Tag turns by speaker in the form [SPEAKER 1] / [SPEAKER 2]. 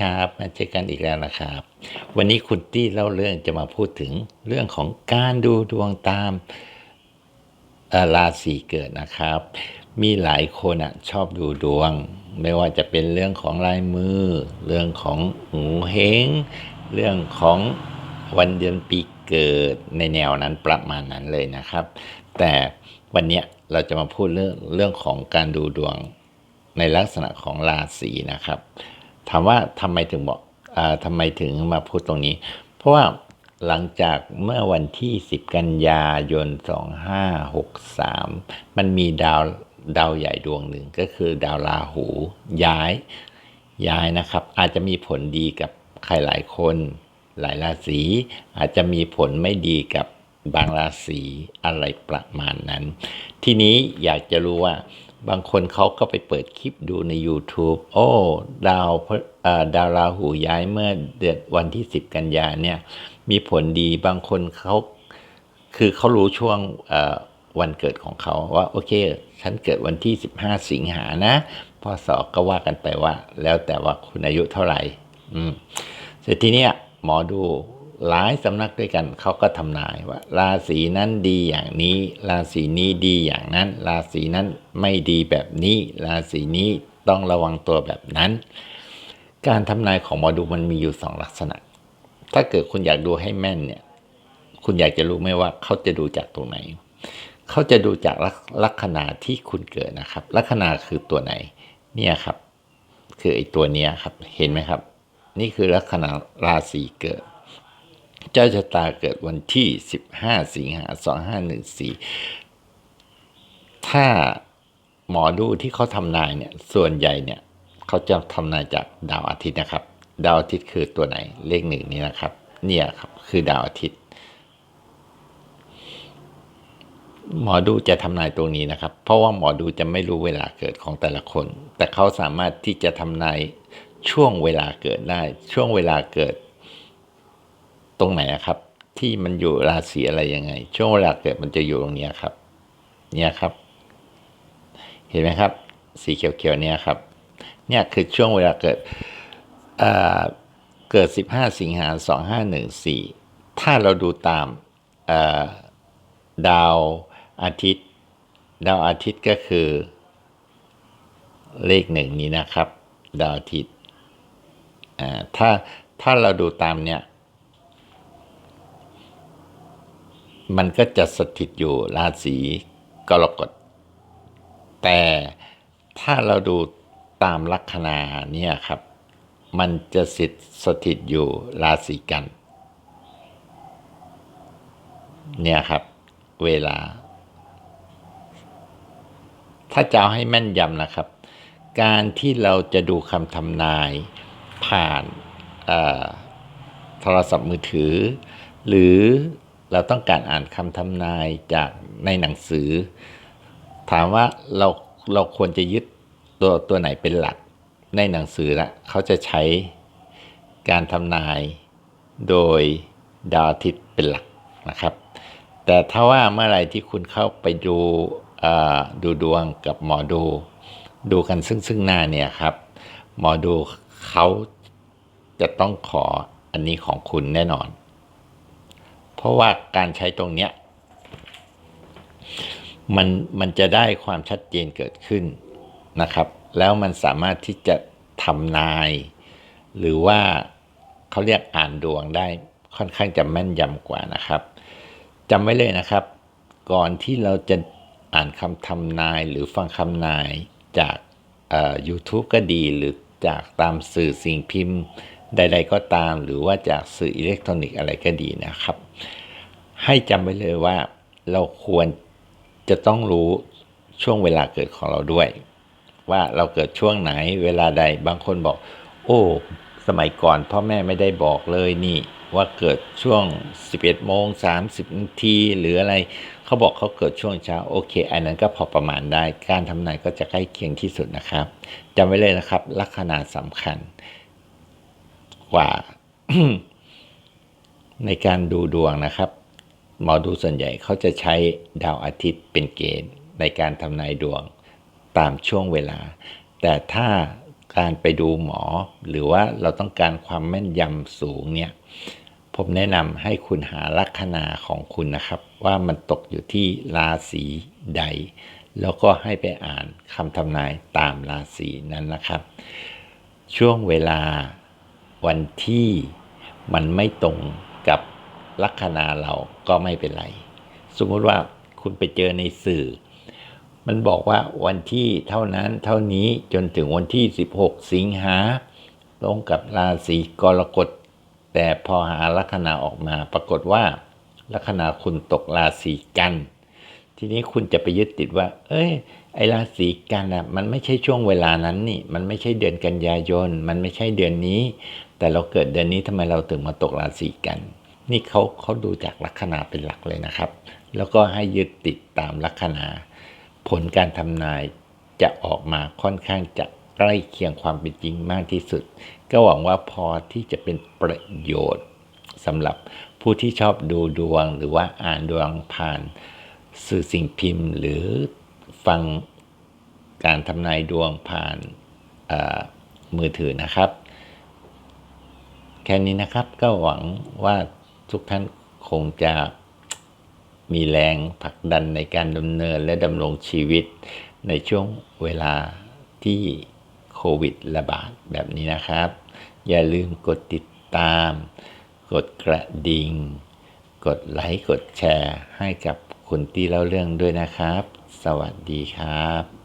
[SPEAKER 1] ครับมาเจอกันอีกแล้วนะครับ วันนี้คุณตี้เล่าเรื่องจะมาพูดถึงเรื่องของการดูดวงตามราศีเกิดนะครับ มีหลายคนอะชอบดูดวง ไม่ว่าจะเป็นเรื่องของลายมือ เรื่องของหูเฮงเรื่องของวันเดือนปีเกิดในแนวนั้นประมาณนั้นเลยนะครับ แต่วันนี้เราจะมาพูดเรื่องเรื่องของการดูดวงในลักษณะของราศีนะครับ ถามว่าทำไมถึงบอกอทำไมถึงมาพูดตรงนี้ เพราะว่าหลังจากเมื่อวันที่ 10 กันยายน 2563 มันมีดาวดาวใหญ่ดวงหนึ่งก็คือดาวราหูย้ายย้ายนะครับ อาจจะมีผลดีกับใครหลายคน หลายราศีอาจจะมีผลไม่ดีกับบางราศีอะไรประมาณนั้น ทีนี้อยากจะรู้ว่า บางคนเขาก็ไปเปิดคลิปดูใน YouTube โอ้ ดาวดาวราหูย้ายเมื่อเดือนวันที่ 10 กันยาเนี่ย มีผลดีบางคนเขาคือเขารู้ช่วงวันเกิดของเขาว่า โอเค ฉันเกิดวันที่ 15 สิงหานะพศก็ว่ากันไปว่า แล้วแต่ว่าคุณอายุเท่าไหร่ อืมเสร็จทีเนี้ยหมอดู หลายสำนักด้วยกันเขาก็ทำนายว่า ราศีนั้นดีอย่างนี้ ราศีนี้ดีอย่างนั้น ราศีนั้นไม่ดีแบบนี้ ราศีนี้ต้องระวังตัวแบบนั้น การทำนายของหมอดูมันมีอยู่สองลักษณะ ถ้าเกิดคุณอยากดูให้แม่นเนี่ย คุณอยากจะรู้ไหมว่าเขาจะดูจากตรงไหน เขาจะดูจากลักลัคนาที่คุณเกิดนะครับ ลัคนาคือตัวไหน เนี่ยครับ คือไอ้ตัวเนี้ยครับ เห็นไหมครับ นี่คือลัคนาราศีเกิด เจ้าชะตาเกิดวันที่ 15 สิงหา 2514 ถ้าหมอดูที่เขาทำนายเนี่ย ส่วนใหญ่เนี่ย เขาจะทำนายจากดาวอาทิตย์นะครับ ดาวอาทิตย์คือตัวไหน เลขหนึ่งนี้นะครับ เนี่ยครับ คือดาวอาทิตย์ หมอดูจะทำนายตรงนี้นะครับ เพราะว่าหมอดูจะไม่รู้เวลาเกิดของแต่ละคน แต่เขาสามารถที่จะทำนายช่วงเวลาเกิดได้ ช่วงเวลาเกิด ตรงไหนครับ ที่มันอยู่ราศีอะไรยังไง ช่วงเวลาเกิดมันจะอยู่ตรงนี้ครับ เนี่ยครับ เห็นไหมครับ สีเขียวๆเนี่ยครับ เนี่ยคือช่วงเวลาเกิดเกิด 15 สิงหา2514 ถ้าเราดูตามดาวอาทิตย์ ดาวอาทิตย์ก็คือ เลขหนึ่งนี้นะครับ ดาวอาทิตย์ถ้าถ้าเราดูตามเนี่ย มันก็จะสถิตอยู่ราศีกรกฎ แต่ถ้าเราดูตามลัคนาเนี่ยครับ มันจะสิทสถิตอยู่ราศีกัน เนี่ยครับ เวลา ถ้าจะให้แม่นยำนะครับ การที่เราจะดูคำทำนายผ่านโทรศัพท์มือถือ หรือ เราต้องการอ่านคำทำนายจากในหนังสือ ถามว่าเราเราควรจะยึดตัวตัวไหนเป็นหลัก ในหนังสือละเขาจะใช้การทำนายโดยดาวอาทิตย์เป็นหลักนะครับ แต่ถ้าว่าเมื่อไรที่คุณเข้าไปดูดูดวงกับหมอดู ดูกันซึ่งซึ่งหน้าเนี่ยครับ หมอดูเขาจะต้องขออันนี้ของคุณแน่นอน เพราะว่าการใช้ตรงเนี้ยมันมันจะได้ความชัดเจนเกิดขึ้นนะครับ แล้วมันสามารถที่จะทำนาย หรือว่าเขาเรียกอ่านดวงได้ค่อนข้างจะแม่นยำกว่านะครับจำไว้เลยนะครับ ก่อนที่เราจะอ่านคำทำนายหรือฟังคำนายจากเอ่อ YouTube ก็ดีหรือจากตามสื่อสิ่งพิมพ์ ใด ๆ ก็ตามหรือว่าจากสื่ออิเล็กทรอนิกส์อะไรก็ดีนะครับ ให้จำไว้เลยว่าเราควรจะต้องรู้ช่วงเวลาเกิดของเราด้วย ว่าเราเกิดช่วงไหนเวลาใดบางคนบอก โอ้สมัยก่อนพ่อแม่ไม่ได้บอกเลยนี่ว่าเกิดช่วง 11โมง30นาทีหรืออะไร เขาบอกเขาเกิดช่วงเช้าโอเค อันนั้นก็พอประมาณได้ การทำนายก็จะใกล้เคียงที่สุดนะครับจำไว้เลยนะครับลัคนาสำคัญ กว่า ในการดูดวงนะครับ หมอดูส่วนใหญ่เขาจะใช้ดาวอาทิตย์เป็นเกณฑ์ในการทำนายดวงตามช่วงเวลา แต่ถ้าการไปดูหมอ หรือว่าเราต้องการความแม่นยำสูงเนี่ยผมแนะนำให้คุณหาลัคนาของคุณนะครับ ว่ามันตกอยู่ที่ราศีใด แล้วก็ให้ไปอ่านคำทำนายตามราศีนั้นนะครับ ช่วงเวลา วันที่มันไม่ตรงกับลัคนาเราก็ไม่เป็นไร สมมติว่าคุณไปเจอในสื่อ มันบอกว่าวันที่เท่านั้นเท่านี้จนถึงวันที่ 16 สิงหาตรงกับราศีกรกฎ แต่พอหาลัคนาออกมาปรากฏว่าลัคนาคุณตกราศีกัน ทีนี้คุณจะไปยึดติดว่า เอ้ย ไอราศีกันอะ มันไม่ใช่ช่วงเวลานั้นนี่ มันไม่ใช่เดือนกันยายน มันไม่ใช่เดือนนี้ แต่เราเกิดเดือนนี้ทำไมเราถึงมาตกราศีกัน นี่เขาเขาดูจากลัคนาเป็นหลักเลยนะครับ แล้วก็ให้ยึดติดตามลัคนา ผลการทำนายจะออกมาค่อนข้างจะใกล้เคียงความเป็นจริงมากที่สุด ก็หวังว่าพอที่จะเป็นประโยชน์สำหรับผู้ที่ชอบดูดวงหรือว่าอ่านดวงผ่านสื่อสิ่งพิมพ์ หรือฟังการทำนายดวงผ่านมือถือนะครับ แค่นี้นะครับ ก็หวังว่าทุกท่านคงจะมีแรงผลักดันในการดำเนินและดำรงชีวิตในช่วงเวลาที่โควิดระบาดแบบนี้นะครับ อย่าลืมกดติดตาม กดกระดิ่ง กดไลค์ กดแชร์ ให้กับคุณที่เล่าเรื่องด้วยนะครับ สวัสดีครับ